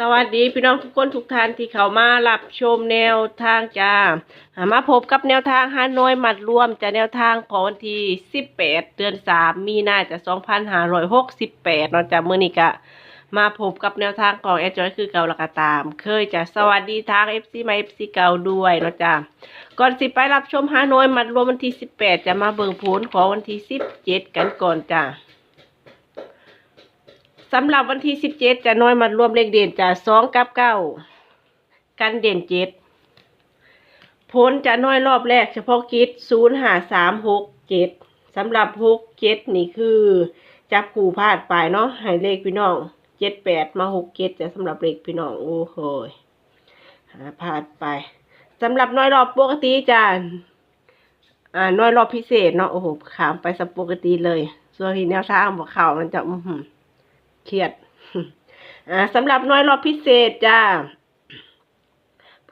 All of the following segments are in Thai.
สวัสดีพี่น้องทุกคนทุกท่านที่เข้ามารับชมแนวทางจ้ามาพบกับแนวทางฮานอยมัดรวมจะแนวทางของวันที่18 เดือน 3 มีนาจะ2568เนาะจ้ามื้อนี้ก็มาพบกับแนวทางของแอดจอยคือเก่าละก็ตาม เคยจะสวัสดีทาง FC มา FC เก่าด้วยเนาะจ้าก่อนสิไปรับชมฮานอยมัดรวมวันที่18 จะมาเบิ่งผลของวันที่17กันก่อนจ้า สำหรับวันที่สิบเจ็ดจะน้อยมารวมเลขเด่นจะสองกับเก้ากันเด่นเจ็ดผลจะน้อยรอบแรกเฉพาะกิจศูนย์หาสามหกเจ็ดสำหรับหกเจ็ดนี่คือ จับคู่พลาดไปเนาะให้เลขพี่น้องเจ็ดแปดมาหกเจ็ดจะสำหรับเลขพี่น้องโอ้โหหาพลาดไปสำหรับน้อยรอบปกติจะอ่าน้อยรอบพิเศษเนาะโอ้โหขามไปสับปกติเลย ส่วนที่แนวทางบอกข่าวมันจะอือหือ เครียด อ่าสำหรับน้อยรอบพิเศษจ้า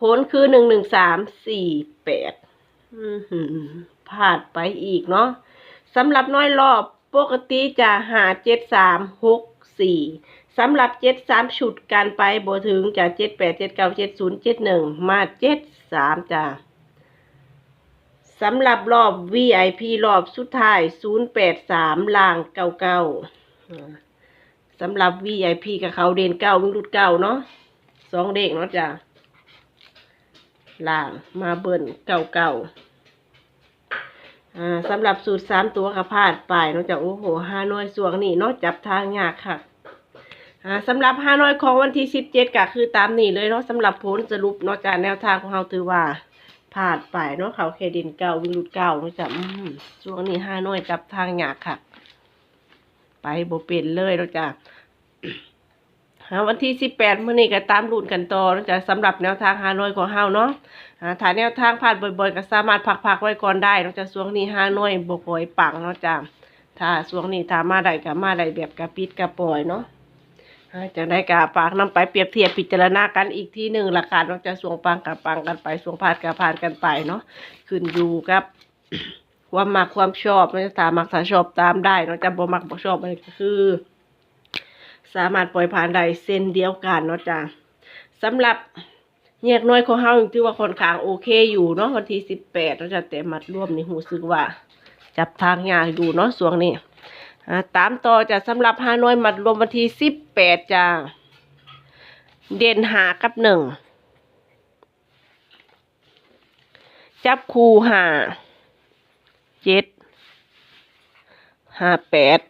ผลคือหนึ่งหนึ่งสามสี่แปดพลาดไปอีกเนาะสำหรับน้อยรอบปกติจะหาเจ็ดสามหกสี่สำหรับเจ็ดสามชุดการไปบถึงจะเจ็ดแปดเจ็ดเก้าเจ็ดศูนย์เจ็ดหนึ่งมาเจ็ดสามจ้าสำหรับรอบ VIP รอบสุดท้ายศูนย์แปดสามล่างเก้าเก้า สำหรับ VIP กับเขาเด่นเก้าวิ่งรุดเก้าเนาะสองเด็กเนาะจ้ะล่างมาเบิ่นเก้าเก้าอ่าสำหรับสูตรสามตัวกับพลาดไปเนาะจ้ะโอ้โหห้าน้อยสวงนี่เนาะจับทางยากค่ะอ่าสำหรับห้าน้อยของวันที่สิบเจ็ดก็คือตามนี้เลยเนาะสำหรับผลสรุปเนาะจ้ะแนวทางของเราถือว่าพลาดไปเนาะเขาแค่เด่นเก้าวิ่งรุดเก้าเนาะจ้ะอืมช่วงนี้ห้าน้อยจับทางยากค่ะ ไปบ่เป็นเลยแล้วจ้ะหาวันที่สิบแปดมื่อนี้ก็ตามรุ่นกันต่อแล้วจ้ะสำหรับแนวทางฮานอยของเฮาเนาะถ้าแนวทางผ่านบ่อยๆ ก็สามารถพักๆไว้ก่อนได้เนาะจ้ะช่วงนี้ฮานอยบ่ค่อยปังเนาะจ้ะถ้าช่วงนี้ถ้ามาได้ก็มาได้แบบกระปิดกระปล่อยเนาะอ่าจะได้กะฝากนํไปเปรียบเทียบพิจารณากันอีกที่หนึ่งราคาเนาจะช่วงปังกับปังกันไปช่วงพลาดกับพลาดกันไปเนาะขึ้นอยู่กับ ความมักความชอบมันจะตามมักถ้าชอบตามได้เนาะจะบ่มักบ่ชอบมันก็คือ สามารถปล่อยผ่านได้เส้นเดียวกันเนาะจ้ะสำหรับแยกน้อยของเฮาถือว่าค่อนข้างโอเคอยู่เนาะวันที่สิบแปดเนาะจ้ะแต่มัดรวมนี่หูสึกว่า จับทางยากอยู่เนาะสวงนี้อ่าตามต่อจะสำหรับฮาน้อยมัดรวมวันที่สิบแปดจ้ะเด่นหากับหนึ่งจับคู่หา เจ็ดห้าแปด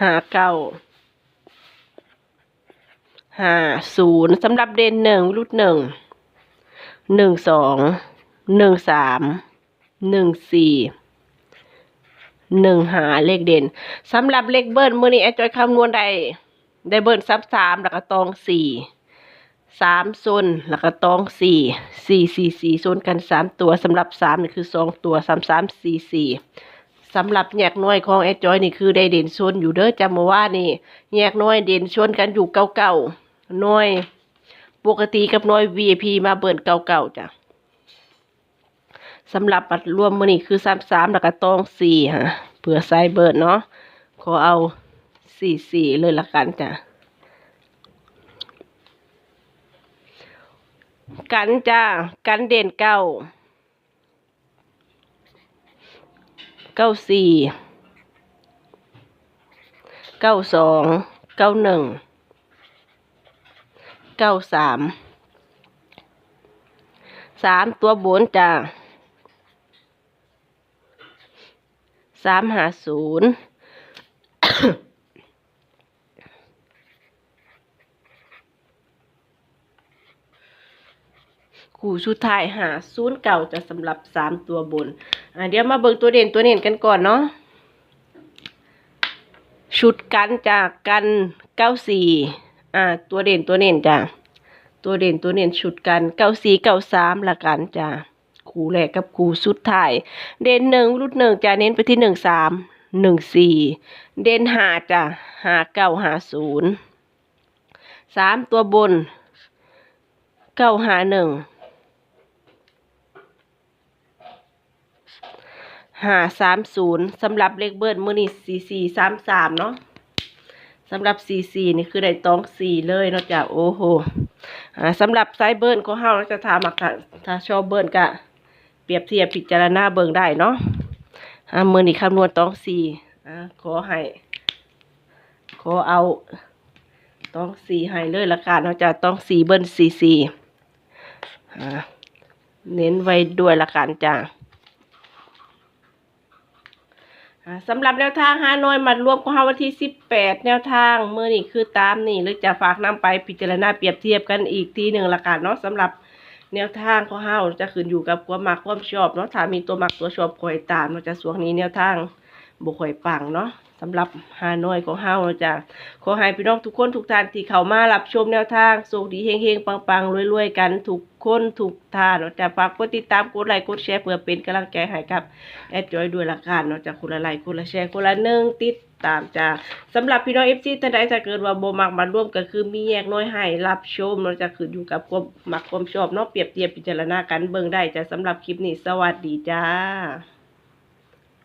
ห้าเก้าห้าศูนย์สำหรับเด่นหนึ่งรุ่นหนึ่งหนึ่งสองหนึ่งสามหนึ่งสี่หนึ่งหาเลขเด่นสำหรับเลขเบิ้ลมื่อนี้แอจอยคำนวณได้ได้เบิ้ลซับสามแล้วก็ตองสี่ สามโซนแล้วก็ตองสี่สี่สี่สี่โซนกันสามตัวสำหรับสามนี่คือสองตัวสามสามสี่สี่สำหรับแยกน้อยของแอดจอยนี่คือได้เด่นโซนอยู่เด้อจำมาว่านี่แยกน้อยเด่นชนกันอยู่เก่าเก่าๆน้อย ปกติกับน้อย VIP มาเบิร์นเก่าเก่าๆจ้ะสำหรับบัตรรวมมือนี่คือสามสามแล้วก็ตองสี่ฮะเผื่อไซเบิร์ดเนาะขอเอาสี่สี่เลยละกันจ้ะ กันจ้า กันเด่นเก้า เก้าสี่ เก้าสอง เก้าหนึ่ง เก้าสาม สามตัวบนจ้าสามหาศูนย์ คู่ชุดท้ายหาศูนย์เก่าจะสำหรับสามตัวบนอ่าเดี๋ยวมาเบิ่งตัวเด่นตัวเด่นกันก่อนเนาะชุดกันจากกันเก้าสี่อ่า ตัวเด่นตัวเด่นจ้ะตัวเด่นตัวเด่นชุดกันเก้าสี่เก้าสามละกันจ้ะคู่แรกกับคู่สุดท้ายเด่นหนึ่งรุ่นหนึ่งจะเน้นไปที่หนึ่งสามหนึ่งสี่เด่นหาจ้ะหาเก้าหาศูนย์สามตัวบนเก้าหาหนึ่ง ห้าสามศูนย์สำหรับเลขเบิร์ดมือนี่สี่สี่สามสามเนาะสำหรับซีซีนี่คือได้ตองสี่เลยเนาะจ้ะโอ้โหสำหรับไซส์เบิร์นของเฮาเราจะถามอะค่ะถ้าชอบเบิร์ก็เปรียบเทียบพิจารณาเบิ่งได้เนาะมือนี่คำนวณตองสี่ขอให้ ขอเอาต้องสี่ให้เลยละกันเนาะจะต้องสี่เบิ้ลสี่สี่เน้นไว้ด้วยละกันจ้ะอ่า สำหรับแนวทางฮานอยมัดรวมของเฮาวันที่สิบแปดแนวทางเมื่อนี่คือตามนี่หรือจะฝากนำไปพิจารณาเปรียบเทียบกันอีกทีหนึ่งละกันเนาะสำหรับแนวทางของเฮาจะขึ้นอยู่กับความมักความชอบเนาะถ้ามีตัวมักตัวชอบคอยตามเราจะสวงนี้แนวทางบุคอยปังเนาะ สำหรับฮานอยของเฮาเนาจ้ะขอให้พี่น้องทุกคนทุกท่านที่เข้ามารับชมแนวทางโชคดีเฮงๆปังๆรวยๆกันทุกคนทุกท่านเนาะจะฝากกดติดตามกดไลค์กดแชร์เพื่อเป็นกำลังใจให้กับแอดจอยด้วยละกันเนาะจากคนละไลค์คนละแชร์คนละหนึ่งติดตามจ้าสำหรับพี่น้องเอฟซีท่านใดถ้าเกิดว่าโบมักมาร่วมก็คือมีแยกน้อยให้รับชมเนาจะคืออยู่กับความมักความชอบเนาะเปรียบเทียบพิจารณากันเบิ่งได้จ้ะสำหรับคลิปนี้สวัสดีจ้า